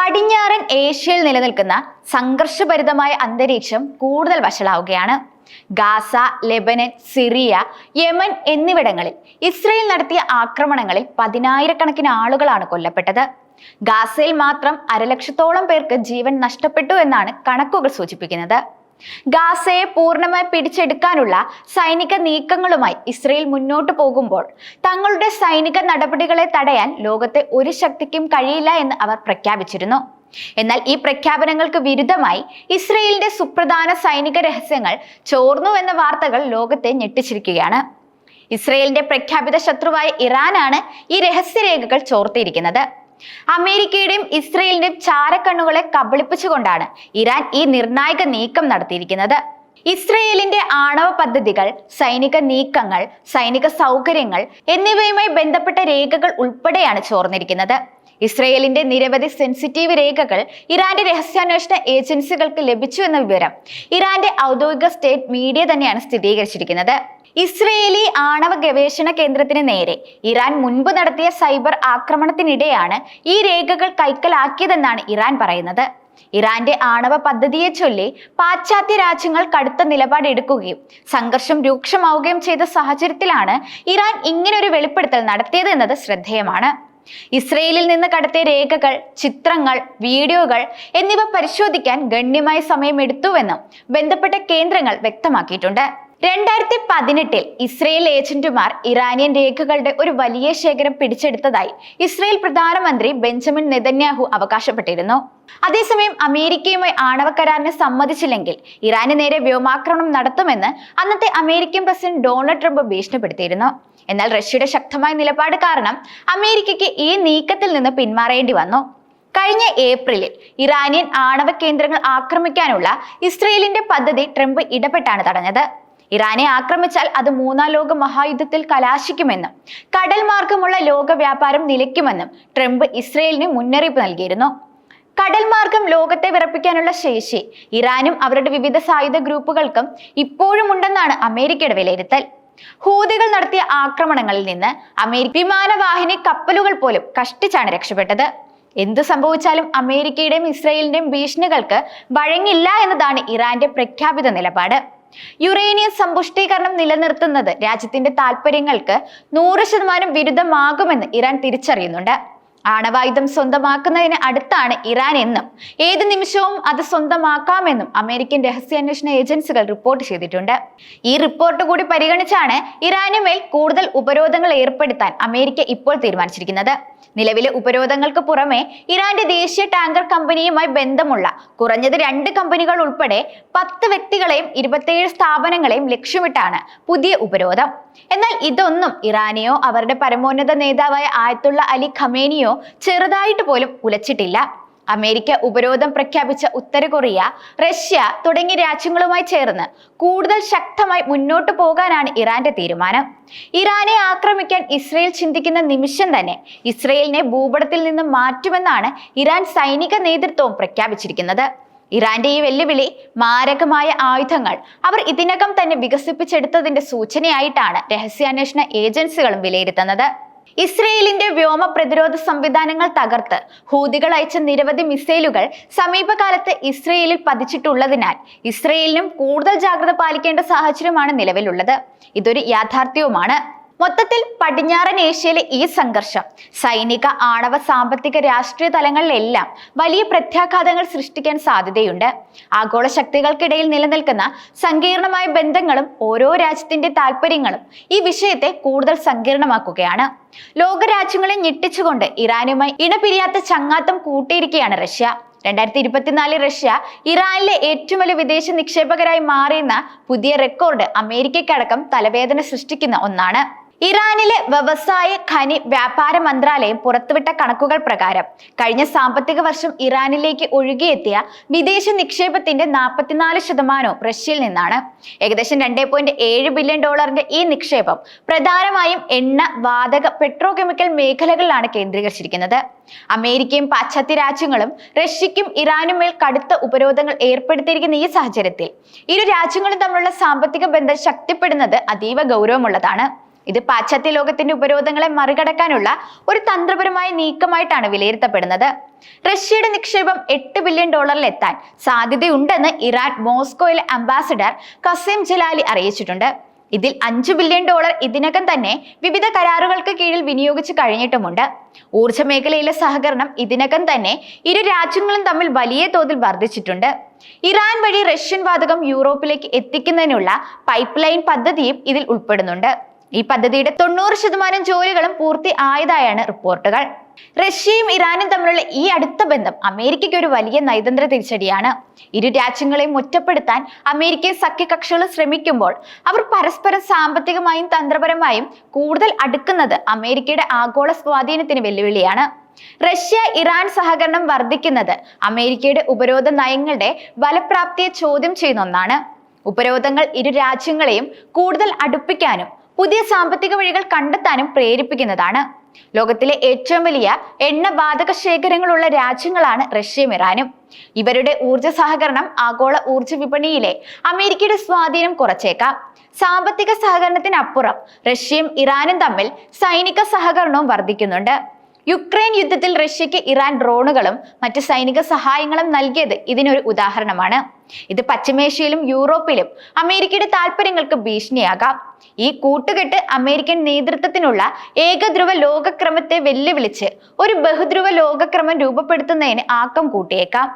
പടിഞ്ഞാറൻ ഏഷ്യയിൽ നിലനിൽക്കുന്ന സംഘർഷഭരിതമായ അന്തരീക്ഷം കൂടുതൽ വഷളാവുകയാണ്. ഗാസ ലെബനൻ സിറിയ യമൻ എന്നിവിടങ്ങളിൽ ഇസ്രയേൽ നടത്തിയ ആക്രമണങ്ങളിൽ പതിനായിരക്കണക്കിന് ആളുകളാണ് കൊല്ലപ്പെട്ടത്. ഗാസയിൽ മാത്രം അരലക്ഷത്തോളം പേർക്ക് ജീവൻ നഷ്ടപ്പെട്ടു എന്നാണ് കണക്കുകൾ സൂചിപ്പിക്കുന്നത്. ഗാസയെ പൂർണമായി പിടിച്ചെടുക്കാനുള്ള സൈനിക നീക്കങ്ങളുമായി ഇസ്രയേൽ മുന്നോട്ടു പോകുമ്പോൾ തങ്ങളുടെ സൈനിക നടപടികളെ തടയാൻ ലോകത്തെ ഒരു ശക്തിക്കും കഴിയില്ല എന്ന് അവർ പ്രഖ്യാപിച്ചിരുന്നു. എന്നാൽ ഈ പ്രഖ്യാപനങ്ങൾക്ക് വിരുദ്ധമായി ഇസ്രയേലിന്റെ സുപ്രധാന സൈനിക രഹസ്യങ്ങൾ ചോർന്നു എന്ന വാർത്തകൾ ലോകത്തെ ഞെട്ടിച്ചിരിക്കുകയാണ്. ഇസ്രയേലിന്റെ പ്രഖ്യാപിത ശത്രുവായ ഇറാനാണ് ഈ രഹസ്യരേഖകൾ ചോർത്തിയിരിക്കുന്നത്. അമേരിക്കയുടെയും ഇസ്രയേലിന്റെയും ചാരക്കണ്ണുകളെ കബളിപ്പിച്ചുകൊണ്ടാണ് ഇറാൻ ഈ നിർണായക നീക്കം നടത്തിയിരിക്കുന്നത്. ഇസ്രയേലിന്റെ ആണവ പദ്ധതികൾ സൈനിക നീക്കങ്ങൾ സൈനിക സൗകര്യങ്ങൾ എന്നിവയുമായി ബന്ധപ്പെട്ട രേഖകൾ ഉൾപ്പെടെയാണ് ചോർന്നിരിക്കുന്നത്. ഇസ്രയേലിന്റെ നിരവധി സെൻസിറ്റീവ് രേഖകൾ ഇറാന്റെ രഹസ്യാന്വേഷണ ഏജൻസികൾക്ക് ലഭിച്ചു എന്ന വിവരം ഇറാന്റെ ഔദ്യോഗിക സ്റ്റേറ്റ് മീഡിയ തന്നെയാണ് സ്ഥിരീകരിച്ചിരിക്കുന്നത്. ഇസ്രയേലി ആണവ ഗവേഷണ കേന്ദ്രത്തിന് നേരെ ഇറാൻ മുൻപ് നടത്തിയ സൈബർ ആക്രമണത്തിനിടെയാണ് ഈ രേഖകൾ കൈക്കലാക്കിയതെന്നാണ് ഇറാൻ പറയുന്നത്. ഇറാന്റെ ആണവ പദ്ധതിയെ ചൊല്ലി പാശ്ചാത്യ രാജ്യങ്ങൾ കടുത്ത നിലപാടെടുക്കുകയും സംഘർഷം രൂക്ഷമാവുകയും ചെയ്ത സാഹചര്യത്തിലാണ് ഇറാൻ ഇങ്ങനൊരു വെളിപ്പെടുത്തൽ നടത്തിയത് എന്നത് ശ്രദ്ധേയമാണ്. ഇസ്രയേലിൽ നിന്ന് കടത്തിയ രേഖകൾ ചിത്രങ്ങൾ വീഡിയോകൾ എന്നിവ പരിശോധിക്കാൻ ഗണ്യമായ സമയമെടുത്തുവെന്നും ബന്ധപ്പെട്ട കേന്ദ്രങ്ങൾ വ്യക്തമാക്കിയിട്ടുണ്ട്. രണ്ടായിരത്തി പതിനെട്ടിൽ ഇസ്രയേൽ ഏജന്റുമാർ ഇറാനിയൻ രേഖകളുടെ ഒരു വലിയ ശേഖരം പിടിച്ചെടുത്തതായി ഇസ്രയേൽ പ്രധാനമന്ത്രി ബെഞ്ചമിൻ നെതന്യാഹു അവകാശപ്പെട്ടിരുന്നു. അതേസമയം അമേരിക്കയുമായി ആണവ കരാറിന് സമ്മതിച്ചില്ലെങ്കിൽ ഇറാന് നേരെ വ്യോമാക്രമണം നടത്തുമെന്ന് അന്നത്തെ അമേരിക്കൻ പ്രസിഡന്റ് ഡൊണാൾഡ് ട്രംപ് ഭീഷണിപ്പെടുത്തിയിരുന്നു. എന്നാൽ റഷ്യയുടെ ശക്തമായ നിലപാട് കാരണം അമേരിക്കയ്ക്ക് ഈ നീക്കത്തിൽ നിന്ന് പിന്മാറേണ്ടി വന്നു. കഴിഞ്ഞ ഏപ്രിലിൽ ഇറാനിയൻ ആണവ കേന്ദ്രങ്ങൾ ആക്രമിക്കാനുള്ള ഇസ്രയേലിന്റെ പദ്ധതി ട്രംപ് ഇടപെട്ടാണ് തടഞ്ഞത്. ഇറാനെ ആക്രമിച്ചാൽ അത് മൂന്നാം ലോക മഹായുദ്ധത്തിൽ കലാശിക്കുമെന്നും കടൽ മാർഗമുള്ള ലോക വ്യാപാരം നിലയ്ക്കുമെന്നും ട്രംപ് ഇസ്രയേലിന് മുന്നറിയിപ്പ് നൽകിയിരുന്നു. കടൽ മാർഗം ലോകത്തെ വിറപ്പിക്കാനുള്ള ശേഷി ഇറാനും അവരുടെ വിവിധ സായുധ ഗ്രൂപ്പുകൾക്കും ഇപ്പോഴും ഉണ്ടെന്നാണ് അമേരിക്കയുടെ വിലയിരുത്തൽ. ഹൂതികൾ നടത്തിയ ആക്രമണങ്ങളിൽ നിന്ന് അമേരിക്ക വിമാനവാഹിനി കപ്പലുകൾ പോലും കഷ്ടിച്ചാണ് രക്ഷപ്പെട്ടത്. എന്തു സംഭവിച്ചാലും അമേരിക്കയുടെയും ഇസ്രയേലിന്റെയും ഭീഷണികൾക്ക് വഴങ്ങില്ല എന്നതാണ് ഇറാന്റെ പ്രഖ്യാപിത നിലപാട്. യുറേനിയം സമ്പുഷ്ടീകരണം നിലനിർത്തുന്നത് രാജ്യത്തിന്റെ താൽപര്യങ്ങൾക്ക് നൂറ് ശതമാനം വിരുദ്ധമാകുമെന്ന് ഇറാൻ തിരിച്ചറിയുന്നുണ്ട്. ആണവായുധം സ്വന്തമാക്കുന്നതിന് അടുത്താണ് ഇറാൻ എന്നും ഏത് നിമിഷവും അത് സ്വന്തമാക്കാമെന്നും അമേരിക്കൻ രഹസ്യാന്വേഷണ ഏജൻസികൾ റിപ്പോർട്ട് ചെയ്തിട്ടുണ്ട്. ഈ റിപ്പോർട്ട് കൂടി പരിഗണിച്ചാണ് ഇറാനുമേൽ കൂടുതൽ ഉപരോധങ്ങൾ ഏർപ്പെടുത്താൻ അമേരിക്ക ഇപ്പോൾ തീരുമാനിച്ചിരിക്കുന്നത്. നിലവിലെ ഉപരോധങ്ങൾക്ക് പുറമെ ഇറാന്റെ ദേശീയ ടാങ്കർ കമ്പനിയുമായി ബന്ധമുള്ള കുറഞ്ഞത് രണ്ട് കമ്പനികൾ ഉൾപ്പെടെ പത്ത് വ്യക്തികളെയും ഇരുപത്തിയേഴ് സ്ഥാപനങ്ങളെയും ലക്ഷ്യമിട്ടാണ് പുതിയ ഉപരോധം. എന്നാൽ ഇതൊന്നും ഇറാനെയോ അവരുടെ പരമോന്നത നേതാവായ ആയത്തുള്ള അലി ഖമേനിയോ ചെറുതായിട്ട് പോലും ഉലച്ചിട്ടില്ല. അമേരിക്ക ഉപരോധം പ്രഖ്യാപിച്ച ഉത്തര കൊറിയ റഷ്യ തുടങ്ങിയ രാജ്യങ്ങളുമായി ചേർന്ന് കൂടുതൽ ശക്തമായി മുന്നോട്ട് പോകാനാണ് ഇറാന്റെ തീരുമാനം. ഇറാനെ ആക്രമിക്കാൻ ഇസ്രയേൽ ചിന്തിക്കുന്ന നിമിഷം തന്നെ ഇസ്രയേലിനെ ഭൂപടത്തിൽ നിന്ന് മാറ്റുമെന്നാണ് ഇറാൻ സൈനിക നേതൃത്വവും പ്രഖ്യാപിച്ചിരിക്കുന്നത്. ഇറാന്റെ ഈ വെല്ലുവിളി മാരകമായ ആയുധങ്ങൾ അവർ ഇതിനകം തന്നെ വികസിപ്പിച്ചെടുത്തതിന്റെ സൂചനയായിട്ടാണ് രഹസ്യാന്വേഷണ ഏജൻസികളും വിലയിരുത്തുന്നത്. ഇസ്രയേലിന്റെ വ്യോമ പ്രതിരോധ സംവിധാനങ്ങൾ തകർത്ത് ഹൂതികൾ അയച്ച നിരവധി മിസൈലുകൾ സമീപകാലത്ത് ഇസ്രയേലിൽ പതിച്ചിട്ടുള്ളതിനാൽ ഇസ്രയേലിനും കൂടുതൽ ജാഗ്രത പാലിക്കേണ്ട സാഹചര്യമാണ് നിലവിലുള്ളത്. ഇതൊരു യാഥാർത്ഥ്യവുമാണ്. മൊത്തത്തിൽ പടിഞ്ഞാറൻ ഏഷ്യയിലെ ഈ സംഘർഷം. സൈനിക ആണവ സാമ്പത്തിക രാഷ്ട്രീയ തലങ്ങളിലെല്ലാം വലിയ പ്രത്യാഘാതങ്ങൾ സൃഷ്ടിക്കാൻ സാധ്യതയുണ്ട്. ആഗോള ശക്തികൾക്കിടയിൽ നിലനിൽക്കുന്ന സങ്കീർണമായ ബന്ധങ്ങളും ഓരോ രാജ്യത്തിന്റെ താല്പര്യങ്ങളും ഈ വിഷയത്തെ കൂടുതൽ സങ്കീർണമാക്കുകയാണ്. ലോകരാജ്യങ്ങളെ ഞെട്ടിച്ചുകൊണ്ട് ഇറാനുമായി ഇണപിരിയാത്ത ചങ്ങാത്തം കൂട്ടിയിരിക്കുകയാണ് റഷ്യ. രണ്ടായിരത്തി ഇരുപത്തിനാലിൽ റഷ്യ ഇറാനിലെ ഏറ്റവും വലിയ വിദേശ നിക്ഷേപകരായി മാറിയെന്ന പുതിയ റെക്കോർഡ് അമേരിക്കയ്ക്കടക്കം തലവേദന സൃഷ്ടിക്കുന്ന ഒന്നാണ്. ഇറാനിലെ വ്യവസായ ഖനി വ്യാപാര മന്ത്രാലയം പുറത്തുവിട്ട കണക്കുകൾ പ്രകാരം കഴിഞ്ഞ സാമ്പത്തിക വർഷം ഇറാനിലേക്ക് ഒഴുകിയെത്തിയ വിദേശ നിക്ഷേപത്തിന്റെ നാൽപ്പത്തിനാല് ശതമാനവും റഷ്യയിൽ നിന്നാണ്. ഏകദേശം രണ്ടേ പോയിന്റ് ഏഴ് ബില്യൺ ഡോളറിന്റെ ഈ നിക്ഷേപം പ്രധാനമായും എണ്ണ വാതക പെട്രോകെമിക്കൽ മേഖലകളിലാണ് കേന്ദ്രീകരിച്ചിരിക്കുന്നത്. അമേരിക്കയും പാശ്ചാത്യ രാജ്യങ്ങളും റഷ്യയ്ക്കും ഇറാനും മേൽ കടുത്ത ഉപരോധങ്ങൾ ഏർപ്പെടുത്തിയിരിക്കുന്ന ഈ സാഹചര്യത്തിൽ ഇരു രാജ്യങ്ങളും തമ്മിലുള്ള സാമ്പത്തിക ബന്ധം ശക്തിപ്പെടുന്നത് അതീവ ഗൗരവമുള്ളതാണ്. ഇത് പാശ്ചാത്യ ലോകത്തിന്റെ ഉപരോധങ്ങളെ മറികടക്കാനുള്ള ഒരു തന്ത്രപരമായ നീക്കമായിട്ടാണ് വിലയിരുത്തപ്പെടുന്നത്. റഷ്യയുടെ നിക്ഷേപം എട്ട് ബില്യൺ ഡോളറിൽ എത്താൻ സാധ്യതയുണ്ടെന്ന് ഇറാൻ മോസ്കോയിലെ അംബാസിഡർ കസീം ജലാലി അറിയിച്ചിട്ടുണ്ട്. ഇതിൽ അഞ്ച് ബില്യൺ ഡോളർ ഇതിനകം തന്നെ വിവിധ കരാറുകൾക്ക് കീഴിൽ വിനിയോഗിച്ചു കഴിഞ്ഞിട്ടുമുണ്ട്. ഊർജ മേഖലയിലെ സഹകരണം ഇതിനകം തന്നെ ഇരു രാജ്യങ്ങളും തമ്മിൽ വലിയ തോതിൽ വർദ്ധിച്ചിട്ടുണ്ട്. ഇറാൻ വഴി റഷ്യൻ വാതകം യൂറോപ്പിലേക്ക് എത്തിക്കുന്നതിനുള്ള പൈപ്പ് ലൈൻ പദ്ധതിയും ഇതിൽ ഉൾപ്പെടുന്നുണ്ട്. ഈ പദ്ധതിയുടെ തൊണ്ണൂറ് ശതമാനം ജോലികളും പൂർത്തി ആയതായാണ് റിപ്പോർട്ടുകൾ. റഷ്യയും ഇറാനും തമ്മിലുള്ള ഈ അടുത്ത ബന്ധം അമേരിക്കയ്ക്ക് ഒരു വലിയ നയതന്ത്ര തിരിച്ചടിയാണ്. ഇരു രാജ്യങ്ങളെയും ഒറ്റപ്പെടുത്താൻ അമേരിക്കൻ സഖ്യകക്ഷികൾ ശ്രമിക്കുമ്പോൾ അവർ പരസ്പരം സാമ്പത്തികമായും തന്ത്രപരമായും കൂടുതൽ അടുക്കുന്നത് അമേരിക്കയുടെ ആഗോള സ്വാധീനത്തിന് വെല്ലുവിളിയാണ്. റഷ്യ ഇറാൻ സഹകരണം വർദ്ധിക്കുന്നത് അമേരിക്കയുടെ ഉപരോധ നയങ്ങളുടെ ഫലപ്രാപ്തിയെ ചോദ്യം ചെയ്യുന്ന ഒന്നാണ്. ഉപരോധങ്ങൾ ഇരു രാജ്യങ്ങളെയും കൂടുതൽ അടുപ്പിക്കാനും പുതിയ സാമ്പത്തിക വഴികൾ കണ്ടെത്താനും പ്രേരിപ്പിക്കുന്നതാണ്. ലോകത്തിലെ ഏറ്റവും വലിയ എണ്ണ വാതക ശേഖരങ്ങളുള്ള രാജ്യങ്ങളാണ് റഷ്യയും ഇറാനും. ഇവരുടെ ഊർജ സഹകരണം ആഗോള ഊർജ വിപണിയിലെ അമേരിക്കയുടെ സ്വാധീനം കുറച്ചേക്കാം. സാമ്പത്തിക സഹകരണത്തിനപ്പുറം റഷ്യയും ഇറാനും തമ്മിൽ സൈനിക സഹകരണവും വർദ്ധിക്കുന്നുണ്ട്. യുക്രൈൻ യുദ്ധത്തിൽ റഷ്യക്ക് ഇറാൻ ഡ്രോണുകളും മറ്റ് സൈനിക സഹായങ്ങളും നൽകിയത് ഇതിനൊരു ഉദാഹരണമാണ്. ഇത് പശ്ചിമേഷ്യയിലും യൂറോപ്പിലും അമേരിക്കയുടെ താല്പര്യങ്ങൾക്ക് ഭീഷണിയാകാം. ഈ കൂട്ടുകെട്ട് അമേരിക്കൻ നേതൃത്വത്തിനുള്ള ഏകധ്രുവ ലോകക്രമത്തെ വെല്ലുവിളിച്ച് ഒരു ബഹുധ്രുവ ലോകക്രമം രൂപപ്പെടുത്തുന്നതിന് ആക്കം കൂട്ടിയേക്കാം.